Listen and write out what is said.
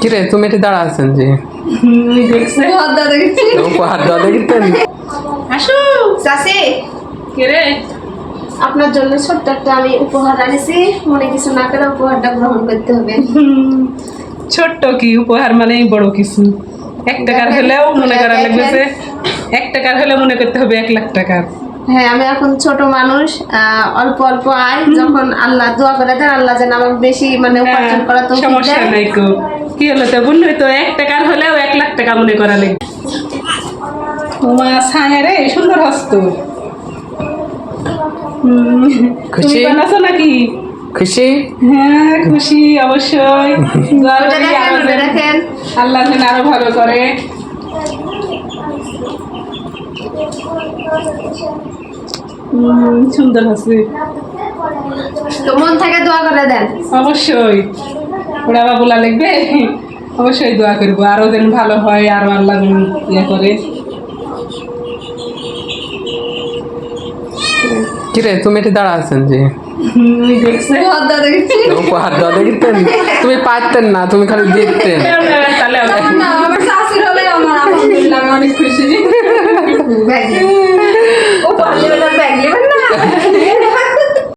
কিরে তুমি এটি দাঁড়া আছেন যে আপনার জন্য ছোট্ট একটা আমি উপহার আনিছি। মনে কিছু না করে উপহারটা গ্রহণ করতে হবে। ছোট্ট কি উপহার মানে বড় কিছু। এক টাকার হলেও মনে করা লাগবে যে এক টাকার হলে মনে করতে হবে এক লাখ টাকার হ্যাঁ আমি এখন ছোট মানুষ আহ, অল্প অল্প আয়। যখন আল্লাহ দোয়া করে দেন আল্লাহ যেন আমাকে বেশি মানে উপার্জন করা তো হ্যাঁ, সমস্যা নাই কো হলো তো? বললি তো এক টাকার হলেও এক লাখ টাকা মনে করা লাগবে। তোমার ছায়া রে সুন্দর হস্ত। খুশি? বানাছো নাকি? খুশি? হ্যাঁ খুশি অবশ্যই। আল্লাহ যেন আরও ভালো করে। হুম, সুন্দর আছে তো মন থেকে দোয়া করে দেন। অবশ্যই। ওরা বাবুলা লিখবে অবশ্যই দোয়া করব। আরও যেন ভালো হয় আরও আল্লাহ যেন ইয়ে করে। কিরে তুমি এটি দাঁড়া আছেন যে? তুমি পারতেন না তুমি খালি দেখতেন আমার শাশুড়ি হলে আমার আলহামদুলিল্লাহ আমি অনেক খুশি।